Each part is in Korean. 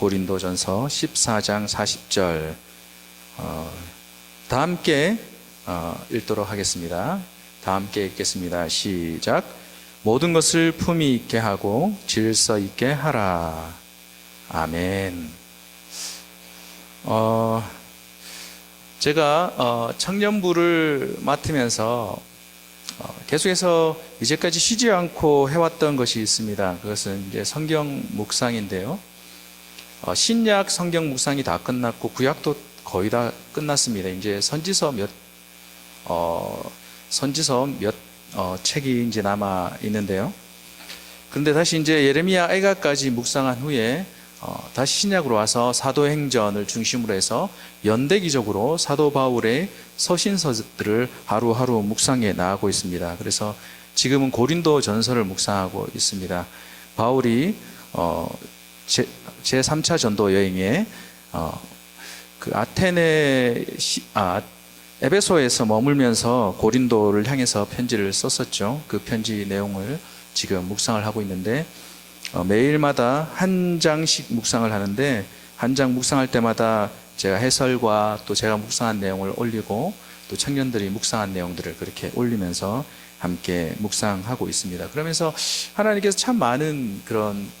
고린도전서 14장 40절 어, 다 함께 어, 읽도록 하겠습니다. 다 함께 읽겠습니다. 시작. 모든 것을 품위 있게 하고 질서 있게 하라. 아멘. 어, 제가 어, 청년부를 맡으면서 어, 계속해서 이제까지 쉬지 않고 해왔던 것이 있습니다. 그것은 이제 성경 묵상인데요. 어, 신약 성경 묵상이 다 끝났고 구약도 거의 다 끝났습니다. 이제 선지서 몇 어, 선지서 몇 어, 책이 이제 남아 있는데요. 그런데 다시 이제 예레미야 애가까지 묵상한 후에 어, 다시 신약으로 와서 사도행전을 중심으로 해서 연대기적으로 사도 바울의 서신서들을 하루하루 묵상해 나가고 있습니다. 그래서 지금은 고린도 전서를 묵상하고 있습니다. 바울이 어, 제, 제 3차 전도 여행에 어, 그 아테네 시, 아, 에베소에서 머물면서 고린도를 향해서 편지를 썼었죠. 그 편지 내용을 지금 묵상을 하고 있는데 어, 매일마다 한 장씩 묵상을 하는데 한 장 묵상할 때마다 제가 해설과 또 제가 묵상한 내용을 올리고 또 청년들이 묵상한 내용들을 그렇게 올리면서 함께 묵상하고 있습니다. 그러면서 하나님께서 참 많은 그런 어,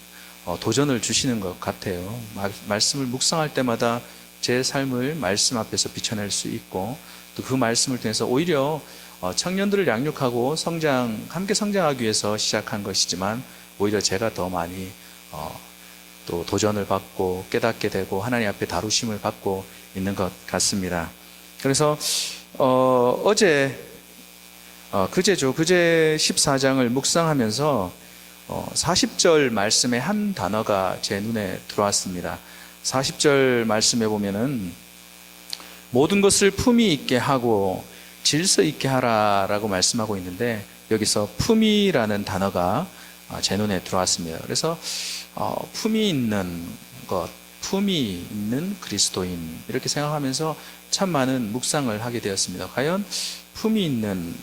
도전을 주시는 것 같아요. 말, 말씀을 묵상할 때마다 제 삶을 말씀 앞에서 비춰낼 수 있고 또 그 말씀을 통해서 오히려 어, 청년들을 양육하고 성장 함께 성장하기 위해서 시작한 것이지만 오히려 제가 더 많이 어, 또 도전을 받고 깨닫게 되고 하나님 앞에 다루심을 받고 있는 것 같습니다. 그래서 어, 어제 어, 그제죠. 그제 14장을 묵상하면서 어, 40절 말씀의 한 단어가 제 눈에 들어왔습니다. 40절 말씀에 보면은 모든 것을 품위 있게 하고 질서 있게 하라라고 말씀하고 있는데 여기서 품위라는 단어가 어, 제 눈에 들어왔습니다. 그래서 어, 품위 있는 것, 품위 있는 그리스도인 이렇게 생각하면서 참 많은 묵상을 하게 되었습니다. 과연 품위 있는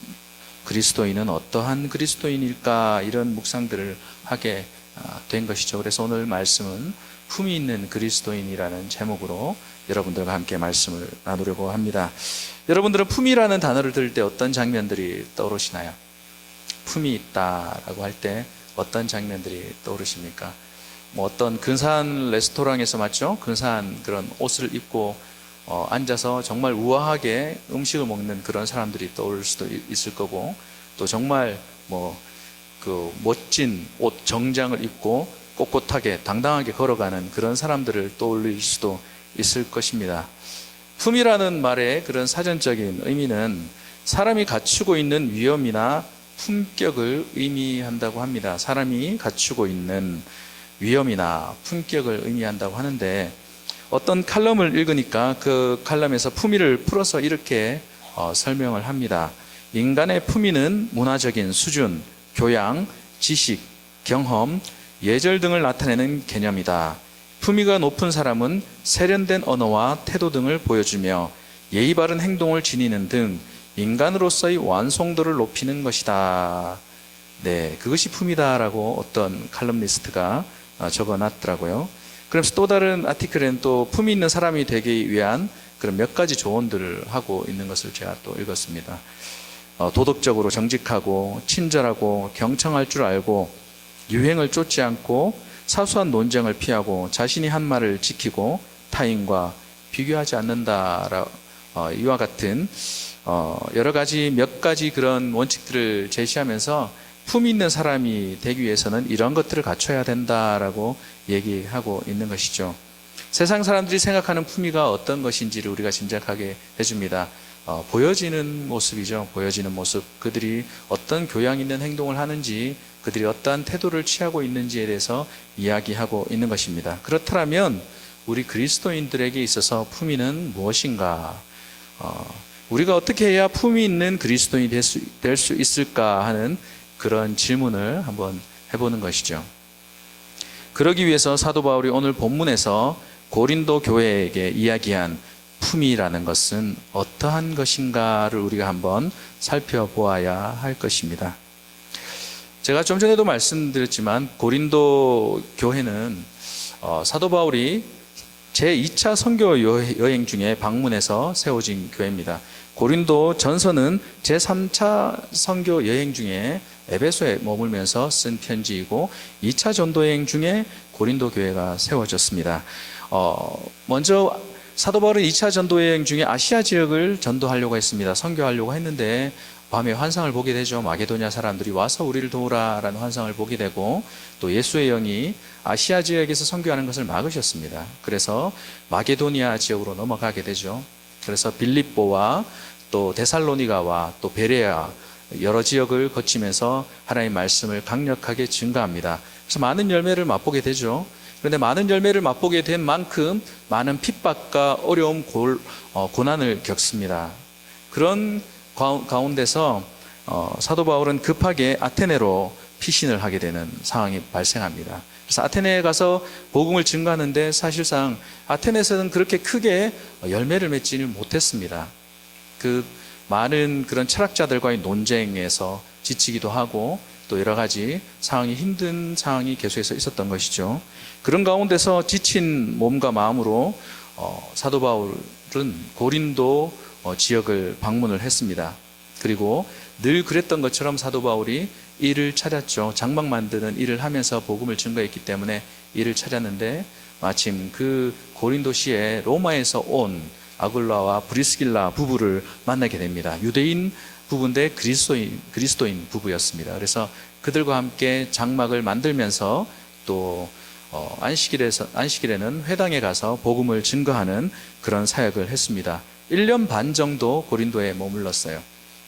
그리스도인은 어떠한 그리스도인일까 이런 묵상들을 하게 어, 된 것이죠. 그래서 오늘 말씀은 품위 있는 그리스도인이라는 제목으로 여러분들과 함께 말씀을 나누려고 합니다. 여러분들은 품위라는 단어를 들을 때 어떤 장면들이 떠오르시나요? 품위 있다라고 할 때 어떤 장면들이 떠오르십니까? 뭐 어떤 근사한 레스토랑에서 맞죠? 근사한 그런 옷을 입고 어, 앉아서 정말 우아하게 음식을 먹는 그런 사람들이 떠오를 수도 이- 있을 거고 또 정말 뭐 그 멋진 옷 정장을 입고 꼿꼿하게 당당하게 걸어가는 그런 사람들을 떠올릴 수도 있을 것입니다. 품이라는 말의 그런 사전적인 의미는 사람이 갖추고 있는 위엄이나 품격을 의미한다고 합니다. 사람이 갖추고 있는 위엄이나 품격을 의미한다고 하는데 어떤 칼럼을 읽으니까 그 칼럼에서 품위를 풀어서 이렇게 어, 설명을 합니다. 인간의 품위는 문화적인 수준, 교양, 지식, 경험, 예절 등을 나타내는 개념이다. 품위가 높은 사람은 세련된 언어와 태도 등을 보여주며 예의 바른 행동을 지니는 등 인간으로서의 완성도를 높이는 것이다. 네, 그것이 품이다라고 어떤 칼럼니스트가 어, 적어놨더라고요. 그러면서 또 다른 아티클에는 또 품이 있는 사람이 되기 위한 그런 몇 가지 조언들을 하고 있는 것을 제가 또 읽었습니다. 어, 도덕적으로 정직하고 친절하고 경청할 줄 알고 유행을 쫓지 않고 사소한 논쟁을 피하고 자신이 한 말을 지키고 타인과 비교하지 않는다. 어, 이와 같은 어, 여러 가지 몇 가지 그런 원칙들을 제시하면서 품이 있는 사람이 되기 위해서는 이런 것들을 갖춰야 된다라고 얘기하고 있는 것이죠. 세상 사람들이 생각하는 품위가 어떤 것인지를 우리가 짐작하게 해줍니다. 어, 보여지는 모습이죠. 보여지는 모습. 그들이 어떤 교양 있는 행동을 하는지, 그들이 어떠한 태도를 취하고 있는지에 대해서 이야기하고 있는 것입니다. 그렇다면 우리 그리스도인들에게 있어서 품위는 무엇인가? 어, 우리가 어떻게 해야 품위 있는 그리스도인이 될 수 있을까 하는 그런 질문을 한번 해보는 것이죠. 그러기 위해서 사도 바울이 오늘 본문에서 고린도 교회에게 이야기한 품이라는 것은 어떠한 것인가를 우리가 한번 살펴보아야 할 것입니다. 제가 좀 전에도 말씀드렸지만 고린도 교회는 어, 사도 바울이 제2차 선교 여- 여행 중에 방문해서 세워진 교회입니다. 고린도 전서는 제3차 선교 여행 중에 에베소에 머물면서 쓴 편지이고 2차 전도 여행 중에 고린도 교회가 세워졌습니다. 어, 먼저 사도 바울은 2차 전도 여행 중에 아시아 지역을 전도하려고 했습니다. 선교하려고 했는데 밤에 환상을 보게 되죠. 마게도냐 사람들이 와서 우리를 도우라라는 환상을 보게 되고 또 예수의 영이 아시아 지역에서 선교하는 것을 막으셨습니다. 그래서 마게도니아 지역으로 넘어가게 되죠. 그래서 빌립보와 또 데살로니가와 또 베레아 여러 지역을 거치면서 하나님의 말씀을 강력하게 증가합니다. 그래서 많은 열매를 맛보게 되죠. 그런데 많은 열매를 맛보게 된 만큼 많은 핍박과 어려움, 골, 어, 고난을 겪습니다. 그런 가- 가운데서 어, 사도 바울은 급하게 아테네로 피신을 하게 되는 상황이 발생합니다. 그래서 아테네에 가서 복음을 증가하는데 사실상 아테네에서는 그렇게 크게 열매를 맺지는 못했습니다. 그 많은 그런 철학자들과의 논쟁에서 지치기도 하고 또 여러 가지 상황이 힘든 상황이 계속해서 있었던 것이죠. 그런 가운데서 지친 몸과 마음으로 어, 사도 바울은 고린도 어, 지역을 방문을 했습니다. 그리고 늘 그랬던 것처럼 사도 바울이 일을 찾았죠. 장막 만드는 일을 하면서 복음을 증거했기 때문에 일을 찾았는데 마침 그 고린도시에 로마에서 온 아굴라와 브리스길라 부부를 만나게 됩니다. 유대인 부부인데 그리스도인 그리스도인 부부였습니다. 그래서 그들과 함께 장막을 만들면서 또 어, 안식일에서 안식일에는 회당에 가서 복음을 증거하는 그런 사역을 했습니다. 1년 반 정도 고린도에 머물렀어요.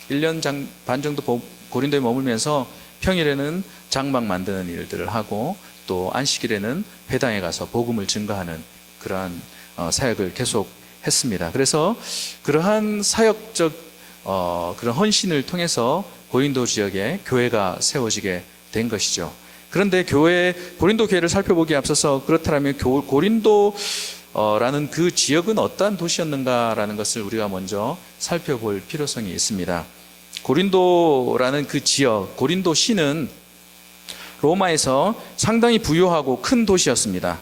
1년 장- 반 정도 보- 고린도에 머물면서 평일에는 장막 만드는 일들을 하고 또 안식일에는 회당에 가서 복음을 증거하는 그러한 어, 사역을 계속 했습니다. 그래서 그러한 사역적 어, 그런 헌신을 통해서 고린도 지역에 교회가 세워지게 된 것이죠. 그런데 교회 고린도 교회를 살펴보기에 앞서서 그렇다면 교- 고린도라는 그 지역은 어떠한 도시였는가라는 것을 우리가 먼저 살펴볼 필요성이 있습니다. 고린도라는 그 지역, 고린도 시는 로마에서 상당히 부유하고 큰 도시였습니다.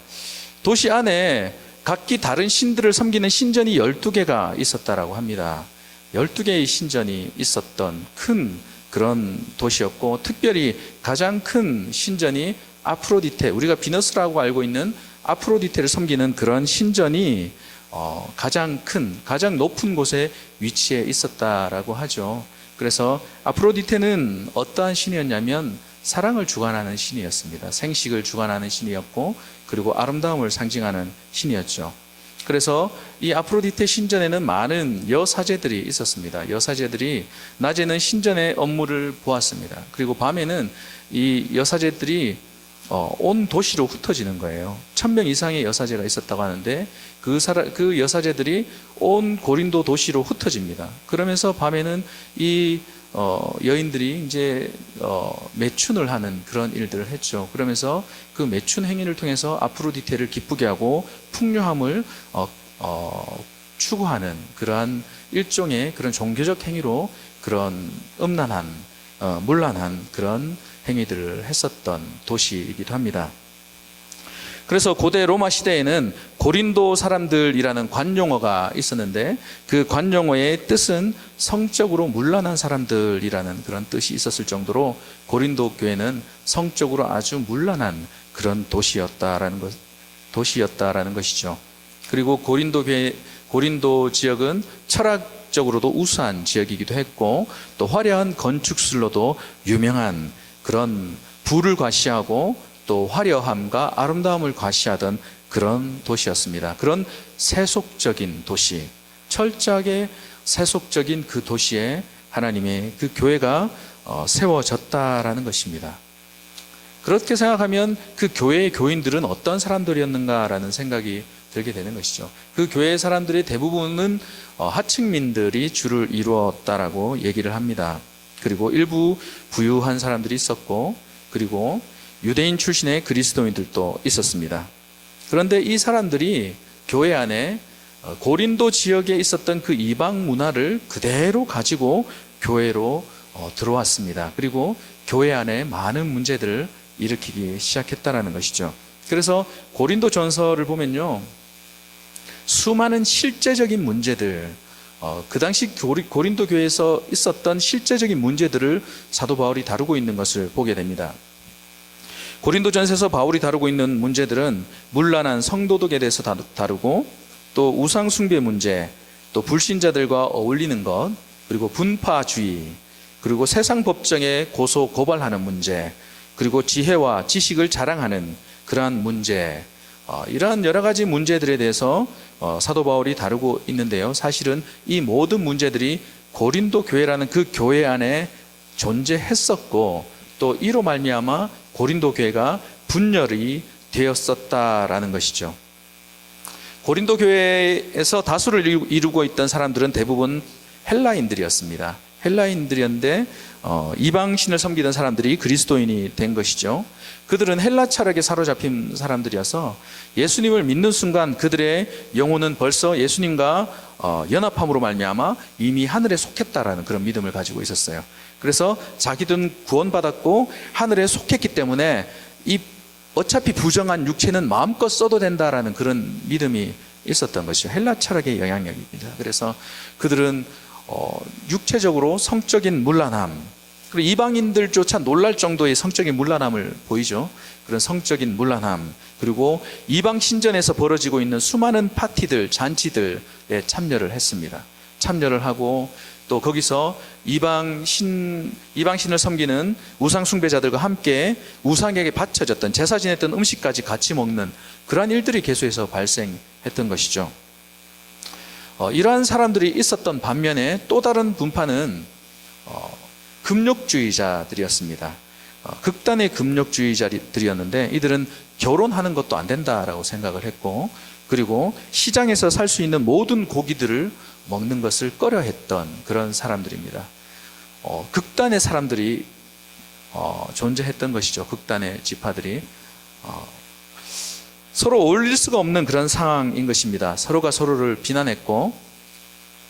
도시 안에 각기 다른 신들을 섬기는 신전이 12개가 있었다라고 합니다. 12개의 신전이 있었던 큰 그런 도시였고 특별히 가장 큰 신전이 아프로디테, 우리가 비너스라고 알고 있는 아프로디테를 섬기는 그런 신전이 어, 가장 큰, 가장 높은 곳에 위치해 있었다라고 하죠. 그래서 아프로디테는 어떠한 신이었냐면 사랑을 주관하는 신이었습니다. 생식을 주관하는 신이었고 그리고 아름다움을 상징하는 신이었죠. 그래서 이 아프로디테 신전에는 많은 여사제들이 있었습니다. 여사제들이 낮에는 신전의 업무를 보았습니다. 그리고 밤에는 이 여사제들이 어, 온 도시로 흩어지는 거예요. 천 명 이상의 여사제가 있었다고 하는데 그 사라, 그 여사제들이 온 고린도 도시로 흩어집니다. 그러면서 밤에는 이 어, 여인들이 이제 어, 매춘을 하는 그런 일들을 했죠. 그러면서 그 매춘 행위를 통해서 아프로디테를 기쁘게 하고 풍요함을 어, 어, 추구하는 그러한 일종의 그런 종교적 행위로 그런 음란한 어, 문란한 그런 행위들을 했었던 도시이기도 합니다. 그래서 고대 로마 시대에는 고린도 사람들이라는 관용어가 있었는데 그 관용어의 뜻은 성적으로 문란한 사람들이라는 그런 뜻이 있었을 정도로 고린도 교회는 성적으로 아주 문란한 그런 도시였다라는 것 도시였다라는 것이죠. 그리고 고린도 교회 고린도 지역은 철학적으로도 우수한 지역이기도 했고 또 화려한 건축술로도 유명한 그런 부를 과시하고 또 화려함과 아름다움을 과시하던 그런 도시였습니다. 그런 세속적인 도시, 철저하게 세속적인 그 도시에 하나님의 그 교회가 어, 세워졌다라는 것입니다. 그렇게 생각하면 그 교회의 교인들은 어떤 사람들이었는가라는 생각이 들게 되는 것이죠. 그 교회 사람들의 대부분은 어, 하층민들이 주를 이루었다라고 얘기를 합니다. 그리고 일부 부유한 사람들이 있었고, 그리고 유대인 출신의 그리스도인들도 있었습니다. 그런데 이 사람들이 교회 안에 어, 고린도 지역에 있었던 그 이방 문화를 그대로 가지고 교회로 어, 들어왔습니다. 그리고 교회 안에 많은 문제들을 일으키기 시작했다라는 것이죠. 그래서 고린도 전서를 보면요. 수많은 실제적인 문제들, 어, 그 당시 고린도 교회에서 있었던 실제적인 문제들을 사도 바울이 다루고 있는 것을 보게 됩니다. 고린도전서에서 바울이 다루고 있는 문제들은 문란한 성도덕에 대해서 다루- 다루고 또 우상 숭배 문제, 또 불신자들과 어울리는 것, 그리고 분파주의, 그리고 세상 법정에 고소 고발하는 문제, 그리고 지혜와 지식을 자랑하는 그러한 문제, 어, 이러한 여러 가지 문제들에 대해서 어, 사도 바울이 다루고 있는데요. 사실은 이 모든 문제들이 고린도 교회라는 그 교회 안에 존재했었고 또 이로 말미암아 고린도 교회가 분열이 되었었다라는 것이죠. 고린도 교회에서 다수를 이루- 이루고 있던 사람들은 대부분 헬라인들이었습니다. 헬라인들이었는데 어, 이방신을 섬기던 사람들이 그리스도인이 된 것이죠. 그들은 헬라 철학에 사로잡힌 사람들이어서 예수님을 믿는 순간 그들의 영혼은 벌써 예수님과 어, 연합함으로 말미암아 이미 하늘에 속했다라는 그런 믿음을 가지고 있었어요. 그래서 자기들은 구원받았고 하늘에 속했기 때문에 이 어차피 부정한 육체는 마음껏 써도 된다라는 그런 믿음이 있었던 것이죠. 헬라 철학의 영향력입니다. 그래서 그들은 어, 육체적으로 성적인 문란함, 그리고 이방인들조차 놀랄 정도의 성적인 문란함을 보이죠. 그런 성적인 문란함, 그리고 이방 신전에서 벌어지고 있는 수많은 파티들, 잔치들에 참여를 했습니다. 참여를 하고 또 거기서 이방 신 이방 신을 섬기는 우상 숭배자들과 함께 우상에게 바쳐졌던 제사 지냈던 음식까지 같이 먹는 그러한 일들이 계속해서 발생했던 것이죠. 어, 이러한 사람들이 있었던 반면에 또 다른 분파는 어, 금욕주의자들이었습니다. 어, 극단의 금욕주의자들이었는데 이들은 결혼하는 것도 안 된다라고 생각을 했고 그리고 시장에서 살 수 있는 모든 고기들을 먹는 것을 꺼려했던 그런 사람들입니다. 어, 극단의 사람들이 어, 존재했던 것이죠. 극단의 지파들이 어, 서로 어울릴 수가 없는 그런 상황인 것입니다. 서로가 서로를 비난했고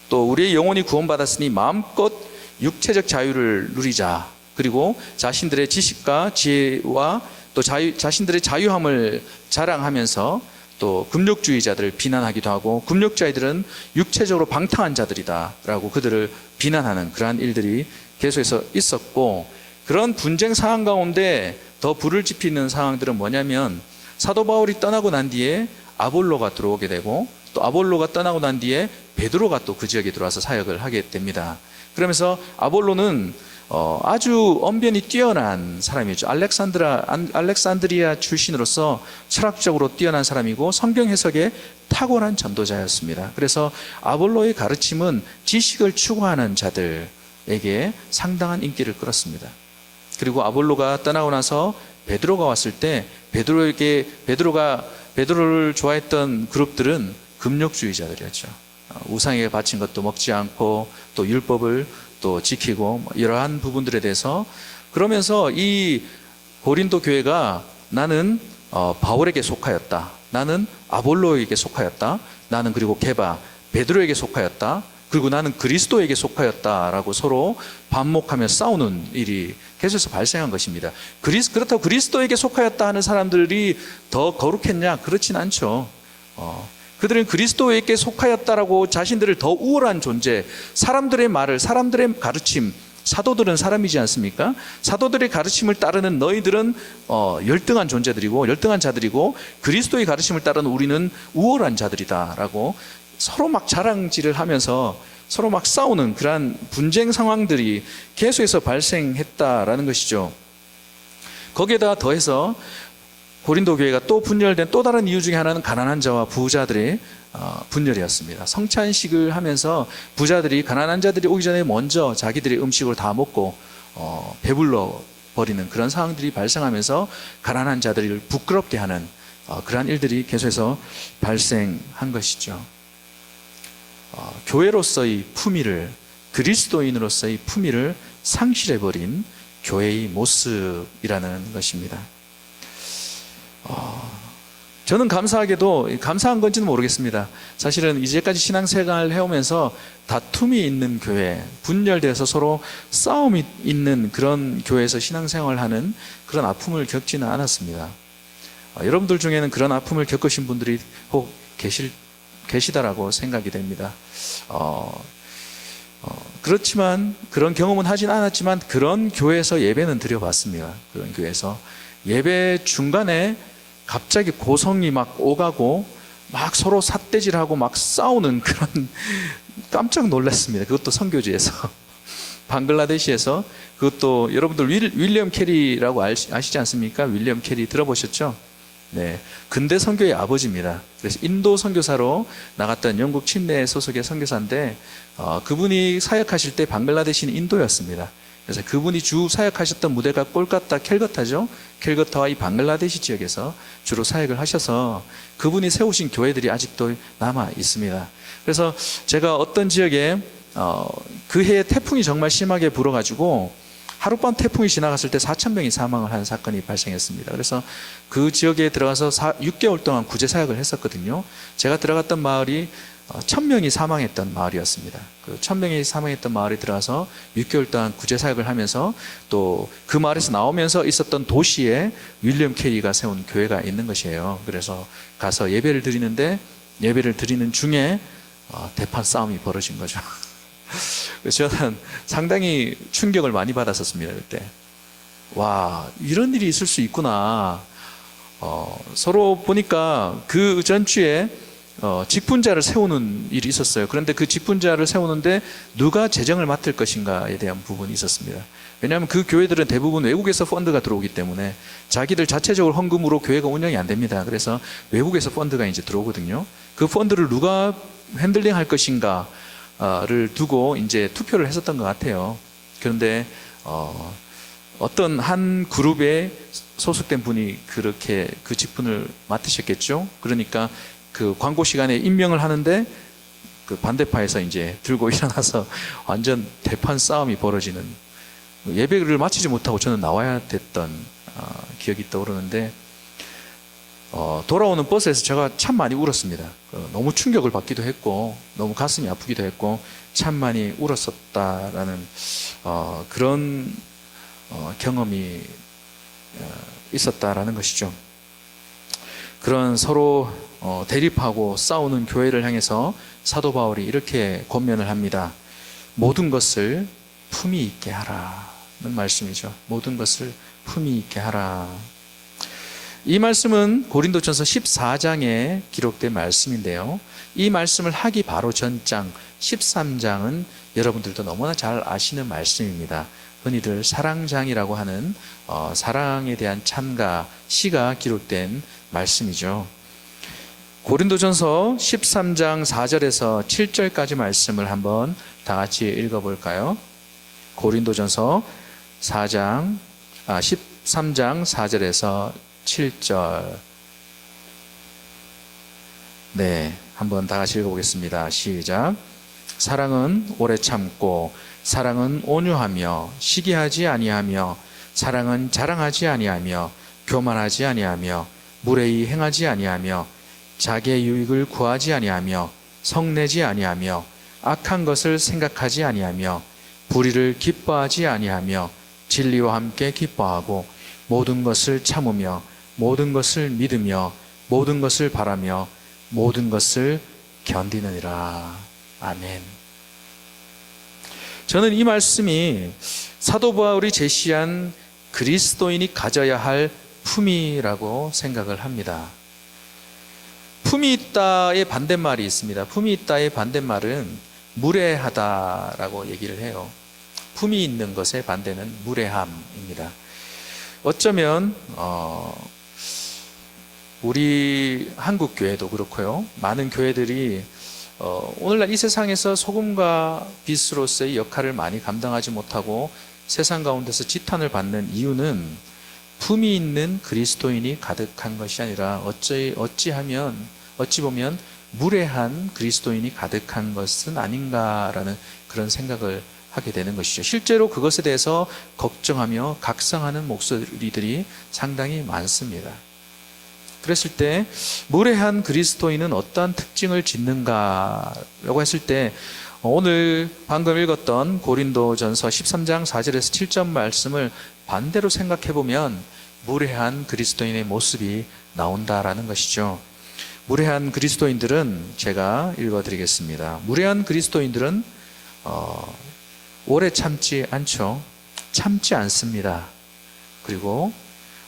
또 우리의 영혼이 구원받았으니 마음껏 육체적 자유를 누리자. 그리고 자신들의 지식과 지혜와 또 자유, 자신들의 자유함을 자랑하면서 또 금욕주의자들을 비난하기도 하고 금욕자들은 육체적으로 방탕한 자들이다라고 그들을 비난하는 그러한 일들이 계속해서 있었고 그런 분쟁 상황 가운데 더 불을 지피는 상황들은 뭐냐면 사도 바울이 떠나고 난 뒤에 아볼로가 들어오게 되고 또 아볼로가 떠나고 난 뒤에 베드로가 또 그 지역에 들어와서 사역을 하게 됩니다. 그러면서 아볼로는 어, 아주 언변이 뛰어난 사람이죠. 알렉산드라, 안- 알렉산드리아 출신으로서 철학적으로 뛰어난 사람이고 성경 해석에 탁월한 전도자였습니다. 그래서 아볼로의 가르침은 지식을 추구하는 자들에게 상당한 인기를 끌었습니다. 그리고 아볼로가 떠나고 나서 베드로가 왔을 때 베드로에게 베드로가 베드로를 좋아했던 그룹들은 금욕주의자들이었죠. 어, 우상에게 바친 것도 먹지 않고 또 율법을 또 지키고 뭐 이러한 부분들에 대해서 그러면서 이 고린도 교회가 나는 어, 바울에게 속하였다. 나는 아볼로에게 속하였다. 나는 그리고 게바 베드로에게 속하였다. 그리고 나는 그리스도에게 속하였다라고 서로 반목하며 싸우는 일이 계속해서 발생한 것입니다. 그리스, 그렇다고 그리스도에게 속하였다 하는 사람들이 더 거룩했냐? 그렇진 않죠. 어, 그들은 그리스도에게 속하였다라고 자신들을 더 우월한 존재, 사람들의 말을, 사람들의 가르침, 사도들은 사람이지 않습니까? 사도들의 가르침을 따르는 너희들은 어, 열등한 존재들이고 열등한 자들이고 그리스도의 가르침을 따르는 우리는 우월한 자들이다라고 서로 막 자랑질을 하면서 서로 막 싸우는 그러한 분쟁 상황들이 계속해서 발생했다라는 것이죠. 거기에다 더해서 고린도 교회가 또 분열된 또 다른 이유 중에 하나는 가난한 자와 부자들의 어, 분열이었습니다. 성찬식을 하면서 부자들이 가난한 자들이 오기 전에 먼저 자기들의 음식을 다 먹고 어, 배불러 버리는 그런 상황들이 발생하면서 가난한 자들을 부끄럽게 하는 어, 그러한 일들이 계속해서 발생한 것이죠. 어, 교회로서의 품위를 그리스도인으로서의 품위를 상실해 버린 교회의 모습이라는 것입니다. 어, 저는 감사하게도 감사한 건지는 모르겠습니다. 사실은 이제까지 신앙생활을 해오면서 다툼이 있는 교회, 분열돼서 서로 싸움이 있는 그런 교회에서 신앙생활하는 그런 아픔을 겪지는 않았습니다. 어, 여러분들 중에는 그런 아픔을 겪으신 분들이 혹 계실 계시다라고 생각이 됩니다. 어, 어, 그렇지만 그런 경험은 하진 않았지만 그런 교회에서 예배는 드려봤습니다. 그런 교회에서 예배 중간에 갑자기 고성이 막 오가고 막 서로 삿대질하고 막 싸우는 그런 깜짝 놀랐습니다. 그것도 선교지에서 방글라데시에서 그것도 여러분들 윌, 윌리엄 캐리라고 아시, 아시지 않습니까? 윌리엄 캐리 들어보셨죠? 네, 근대 선교의 아버지입니다. 그래서 인도 선교사로 나갔던 영국 침례 소속의 선교사인데 어, 그분이 사역하실 때 방글라데시는 인도였습니다. 그래서 그분이 주 사역하셨던 무대가 꼴까타 켈거타죠. 켈거타와 이 방글라데시 지역에서 주로 사역을 하셔서 그분이 세우신 교회들이 아직도 남아 있습니다. 그래서 제가 어떤 지역에 어, 그 해에 태풍이 정말 심하게 불어가지고 하룻밤 태풍이 지나갔을 때 4천 명이 사망을 한 사건이 발생했습니다. 그래서 그 지역에 들어가서 4, 6개월 동안 구제 사역을 했었거든요. 제가 들어갔던 마을이 어, 1000명이 사망했던 마을이었습니다. 그 1000명이 사망했던 마을에 들어가서 6개월 동안 구제 사역을 하면서 또 그 마을에서 나오면서 있었던 도시에 윌리엄 캐리가 세운 교회가 있는 것이에요. 그래서 가서 예배를 드리는데 예배를 드리는 중에 어, 대판 싸움이 벌어진 거죠. 저는 상당히 충격을 많이 받았었습니다, 그때. 와, 이런 일이 있을 수 있구나. 어, 서로 보니까 그 전주에 어, 직분자를 세우는 일이 있었어요. 그런데 그 직분자를 세우는데 누가 재정을 맡을 것인가에 대한 부분이 있었습니다. 왜냐하면 그 교회들은 대부분 외국에서 펀드가 들어오기 때문에 자기들 자체적으로 헌금으로 교회가 운영이 안 됩니다. 그래서 외국에서 펀드가 이제 들어오거든요. 그 펀드를 누가 핸들링 할 것인가 를 두고 이제 투표를 했었던 것 같아요. 그런데 어, 어떤 한 그룹에 소속된 분이 그렇게 그 직분을 맡으셨겠죠. 그러니까 그 광고 시간에 임명을 하는데 그 반대파에서 이제 들고 일어나서 완전 대판 싸움이 벌어지는 예배를 마치지 못하고 저는 나와야 됐던 어, 기억이 떠오르는데 어, 돌아오는 버스에서 제가 참 많이 울었습니다. 어, 너무 충격을 받기도 했고 너무 가슴이 아프기도 했고 참 많이 울었었다라는 어, 그런 어, 경험이 어, 있었다라는 것이죠. 그런 서로 어, 대립하고 싸우는 교회를 향해서 사도 바울이 이렇게 권면을 합니다. 모든 것을 품위 있게 하라는 말씀이죠. 모든 것을 품위 있게 하라. 이 말씀은 고린도전서 14장에 기록된 말씀인데요. 이 말씀을 하기 바로 전장 13장은 여러분들도 너무나 잘 아시는 말씀입니다. 흔히들 사랑장이라고 하는 어, 사랑에 대한 찬가 시가 기록된 말씀이죠. 고린도전서 13장 4절에서 7절까지 말씀을 한번 다 같이 읽어볼까요? 고린도전서 4장 아 13장 4절에서 7절 네, 한번 다 같이 읽어보겠습니다. 시작. 사랑은 오래 참고 사랑은 온유하며 시기하지 아니하며 사랑은 자랑하지 아니하며 교만하지 아니하며 무례히 행하지 아니하며 자기의 유익을 구하지 아니하며 성내지 아니하며 악한 것을 생각하지 아니하며 불의를 기뻐하지 아니하며 진리와 함께 기뻐하고 모든 것을 참으며 모든 것을 믿으며 모든 것을 바라며 모든 것을 견디느니라. 아멘. 저는 이 말씀이 사도 바울이 제시한 그리스도인이 가져야 할 품이라고 생각을 합니다. 품이 있다의 반대말이 있습니다. 품이 있다의 반대말은 무례하다라고 얘기를 해요. 품이 있는 것의 반대는 무례함입니다. 어쩌면 어, 우리 한국 교회도 그렇고요. 많은 교회들이 어, 오늘날 이 세상에서 소금과 빛으로서의 역할을 많이 감당하지 못하고 세상 가운데서 지탄을 받는 이유는 품이 있는 그리스도인이 가득한 것이 아니라 어찌 어찌하면 어찌 보면 무례한 그리스도인이 가득한 것은 아닌가라는 그런 생각을 하게 되는 것이죠. 실제로 그것에 대해서 걱정하며 각성하는 목소리들이 상당히 많습니다. 그랬을 때 무례한 그리스도인은 어떠한 특징을 짓는가라고 했을 때 오늘 방금 읽었던 고린도전서 13장 4절에서 7절 말씀을 반대로 생각해 보면 무례한 그리스도인의 모습이 나온다라는 것이죠. 무례한 그리스도인들은 제가 읽어드리겠습니다. 무례한 그리스도인들은 어, 오래 참지 않죠. 참지 않습니다. 그리고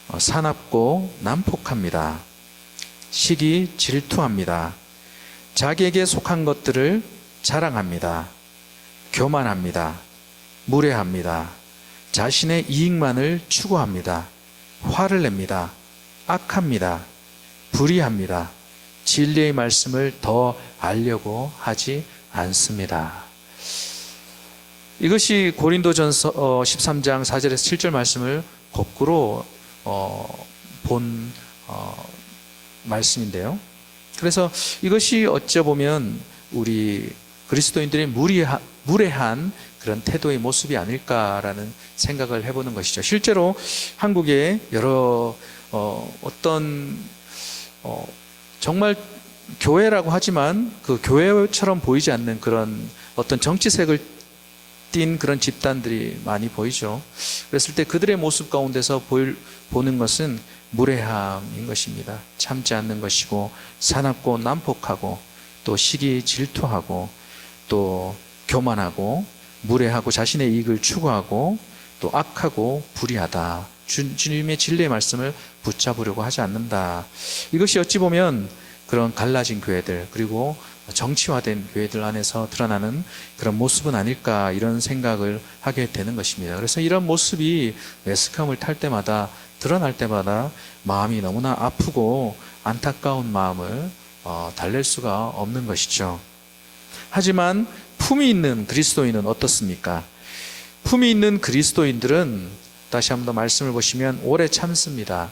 어, 사납고 난폭합니다. 시기 질투합니다. 자기에게 속한 것들을 자랑합니다. 교만합니다. 무례합니다. 자신의 이익만을 추구합니다. 화를 냅니다. 악합니다. 불의합니다. 진리의 말씀을 더 알려고 하지 않습니다. 이것이 고린도전서 13장 4절에서 7절 말씀을 거꾸로 어, 본 어, 말씀인데요. 그래서 이것이 어찌 보면 우리 그리스도인들의 무리하, 무례한 그런 태도의 모습이 아닐까라는 생각을 해보는 것이죠. 실제로 한국의 여러 어, 어떤 어, 정말 교회라고 하지만 그 교회처럼 보이지 않는 그런 어떤 정치색을 띤 그런 집단들이 많이 보이죠. 그랬을 때 그들의 모습 가운데서 보일, 보는 것은 무례함인 것입니다. 참지 않는 것이고 사납고 난폭하고 또 시기 질투하고 또 교만하고 무례하고 자신의 이익을 추구하고 또 악하고 불의하다. 주, 주님의 진리의 말씀을 붙잡으려고 하지 않는다. 이것이 어찌 보면 그런 갈라진 교회들 그리고 정치화된 교회들 안에서 드러나는 그런 모습은 아닐까 이런 생각을 하게 되는 것입니다. 그래서 이런 모습이 매스컴을 탈 때마다 드러날 때마다 마음이 너무나 아프고 안타까운 마음을 어, 달랠 수가 없는 것이죠. 하지만 품이 있는 그리스도인은 어떻습니까? 품이 있는 그리스도인들은 다시 한번 더 말씀을 보시면 오래 참습니다.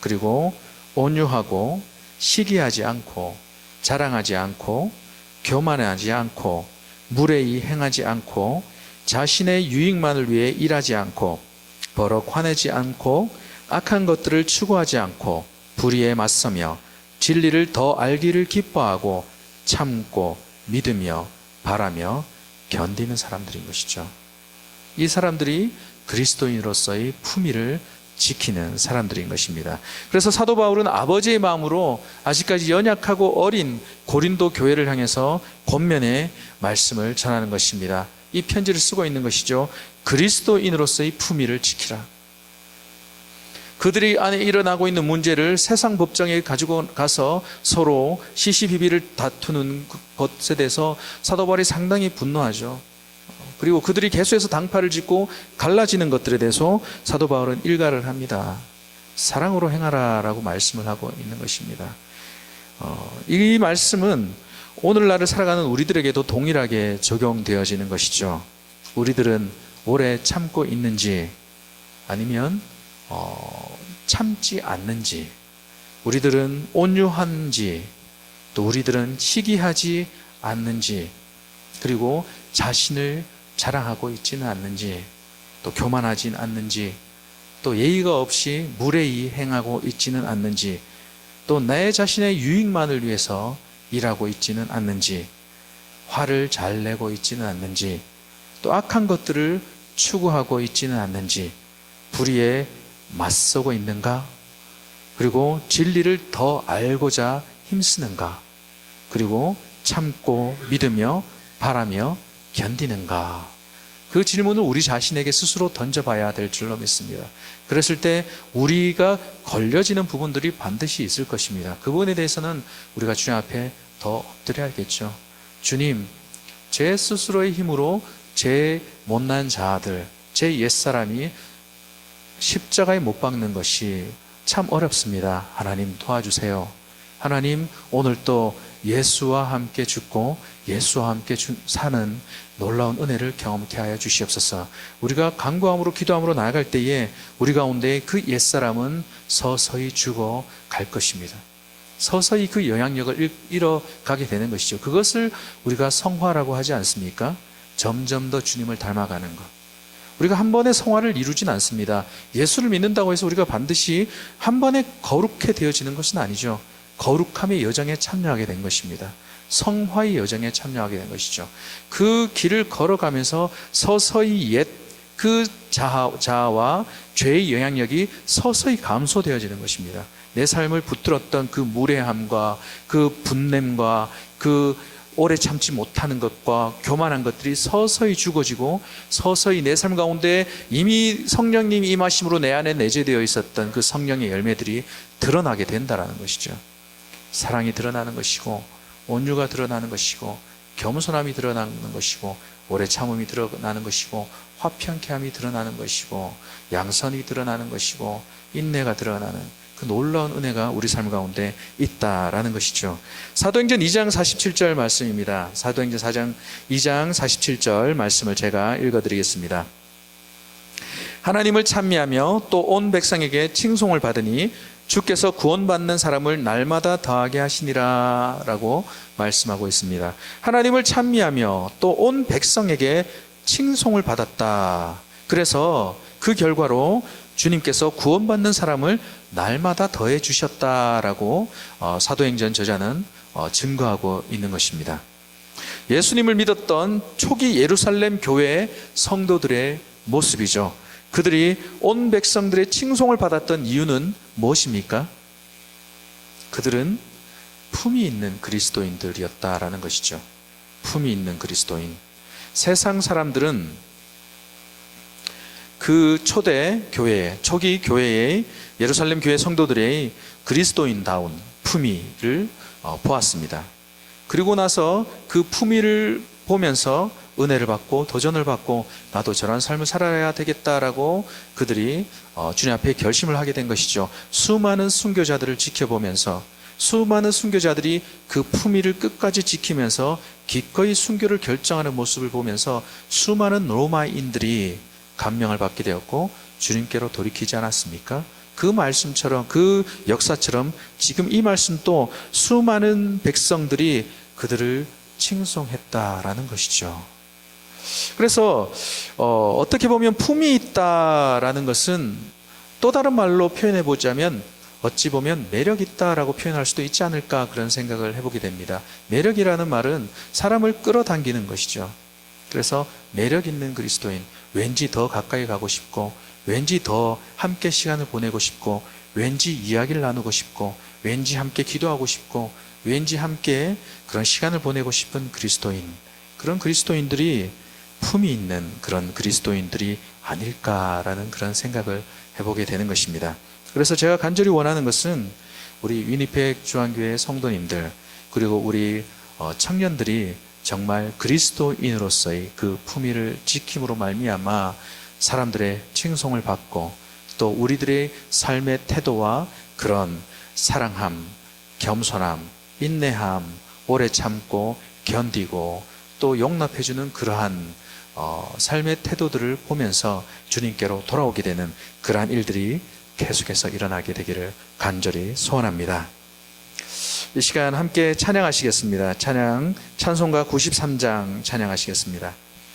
그리고 온유하고 시기하지 않고 자랑하지 않고 교만하지 않고 무례히 행하지 않고 자신의 유익만을 위해 일하지 않고 버럭 화내지 않고 악한 것들을 추구하지 않고 불의에 맞서며 진리를 더 알기를 기뻐하고 참고 믿으며 바라며 견디는 사람들인 것이죠. 이 사람들이 그리스도인으로서의 품위를 지키는 사람들인 것입니다. 그래서 사도 바울은 아버지의 마음으로 아직까지 연약하고 어린 고린도 교회를 향해서 권면의 말씀을 전하는 것입니다. 이 편지를 쓰고 있는 것이죠. 그리스도인으로서의 품위를 지키라. 그들이 안에 일어나고 있는 문제를 세상 법정에 가지고 가서 서로 시시비비를 다투는 것에 대해서 사도 바울이 상당히 분노하죠. 그리고 그들이 계속해서 당파를 짓고 갈라지는 것들에 대해서 사도 바울은 일가를 합니다. 사랑으로 행하라라고 말씀을 하고 있는 것입니다. 어, 이 말씀은 오늘날을 살아가는 우리들에게도 동일하게 적용되어지는 것이죠. 우리들은 오래 참고 있는지 아니면 어, 참지 않는지 우리들은 온유한지 또 우리들은 시기하지 않는지 그리고 자신을 자랑하고 있지는 않는지 또 교만하진 않는지 또 예의가 없이 무례히 행하고 있지는 않는지 또 내 자신의 유익만을 위해서 일하고 있지는 않는지 화를 잘 내고 있지는 않는지 또 악한 것들을 추구하고 있지는 않는지 불의에 맞서고 있는가 그리고 진리를 더 알고자 힘쓰는가 그리고 참고 믿으며 바라며 견디는가? 그 질문을 우리 자신에게 스스로 던져봐야 될 줄로 믿습니다. 그랬을 때 우리가 걸려지는 부분들이 반드시 있을 것입니다. 그 부분에 대해서는 우리가 주님 앞에 더 엎드려야겠죠. 주님, 제 스스로의 힘으로 제 못난 자아들, 제 옛사람이 십자가에 못 박는 것이 참 어렵습니다. 하나님 도와주세요. 하나님, 오늘 또 예수와 함께 죽고 예수와 함께 사는 놀라운 은혜를 경험케 하여 주시옵소서. 우리가 간구함으로 기도함으로 나아갈 때에 우리 가운데 그 옛사람은 서서히 죽어 갈 것입니다. 서서히 그 영향력을 잃어가게 되는 것이죠. 그것을 우리가 성화라고 하지 않습니까? 점점 더 주님을 닮아가는 것. 우리가 한 번에 성화를 이루진 않습니다. 예수를 믿는다고 해서 우리가 반드시 한 번에 거룩해 되어지는 것은 아니죠. 거룩함의 여정에 참여하게 된 것입니다. 성화의 여정에 참여하게 된 것이죠. 그 길을 걸어가면서 서서히 옛 그 자아, 자아와 죄의 영향력이 서서히 감소되어지는 것입니다. 내 삶을 붙들었던 그 무례함과 그 분냄과 그 오래 참지 못하는 것과 교만한 것들이 서서히 죽어지고 서서히 내 삶 가운데 이미 성령님이 임하심으로 내 안에 내재되어 있었던 그 성령의 열매들이 드러나게 된다라는 것이죠. 사랑이 드러나는 것이고 온유가 드러나는 것이고 겸손함이 드러나는 것이고 오래 참음이 드러나는 것이고 화평케함이 드러나는 것이고 양선이 드러나는 것이고 인내가 드러나는 그 놀라운 은혜가 우리 삶 가운데 있다라는 것이죠. 사도행전 2장 47절 말씀입니다. 사도행전 4장 2장 47절 말씀을 제가 읽어 드리겠습니다. 하나님을 찬미하며 또 온 백성에게 칭송을 받으니 주께서 구원받는 사람을 날마다 더하게 하시니라라고 말씀하고 있습니다. 하나님을 찬미하며 또 온 백성에게 칭송을 받았다. 그래서 그 결과로 주님께서 구원받는 사람을 날마다 더해 주셨다라고 어, 사도행전 저자는 어, 증거하고 있는 것입니다. 예수님을 믿었던 초기 예루살렘 교회의 성도들의 모습이죠. 그들이 온 백성들의 칭송을 받았던 이유는 무엇입니까? 그들은 품이 있는 그리스도인들이었다라는 것이죠. 품이 있는 그리스도인. 세상 사람들은 그 초대 교회, 초기 교회의 예루살렘 교회 성도들의 그리스도인다운 품위를 어, 보았습니다. 그리고 나서 그 품위를 보면서 은혜를 받고 도전을 받고 나도 저런 삶을 살아야 되겠다라고 그들이 어, 주님 앞에 결심을 하게 된 것이죠. 수많은 순교자들을 지켜보면서 수많은 순교자들이 그 품위를 끝까지 지키면서 기꺼이 순교를 결정하는 모습을 보면서 수많은 로마인들이 감명을 받게 되었고 주님께로 돌이키지 않았습니까? 그 말씀처럼 그 역사처럼 지금 이 말씀도 수많은 백성들이 그들을 칭송했다라는 것이죠. 그래서 어, 어떻게 보면 품이 있다라는 것은 또 다른 말로 표현해 보자면 어찌 보면 매력 있다라고 표현할 수도 있지 않을까 그런 생각을 해보게 됩니다. 매력이라는 말은 사람을 끌어당기는 것이죠. 그래서 매력 있는 그리스도인, 왠지 더 가까이 가고 싶고, 왠지 더 함께 시간을 보내고 싶고, 왠지 이야기를 나누고 싶고, 왠지 함께 기도하고 싶고, 왠지 함께 그런 시간을 보내고 싶은 그리스도인, 그런 그리스도인들이 품이 있는 그런 그리스도인들이 아닐까라는 그런 생각을 해보게 되는 것입니다. 그래서 제가 간절히 원하는 것은 우리 위니펙 중앙교회 성도님들 그리고 우리 어, 청년들이 정말 그리스도인으로서의 그 품위를 지킴으로 말미암아 사람들의 칭송을 받고 또 우리들의 삶의 태도와 그런 사랑함, 겸손함, 인내함, 오래 참고 견디고 또 용납해주는 그러한 어, 삶의 태도들을 보면서 주님께로 돌아오게 되는 그러한 일들이 계속해서 일어나게 되기를 간절히 소원합니다. 이 시간 함께 찬양하시겠습니다. 찬양 찬송가 93장 찬양하시겠습니다.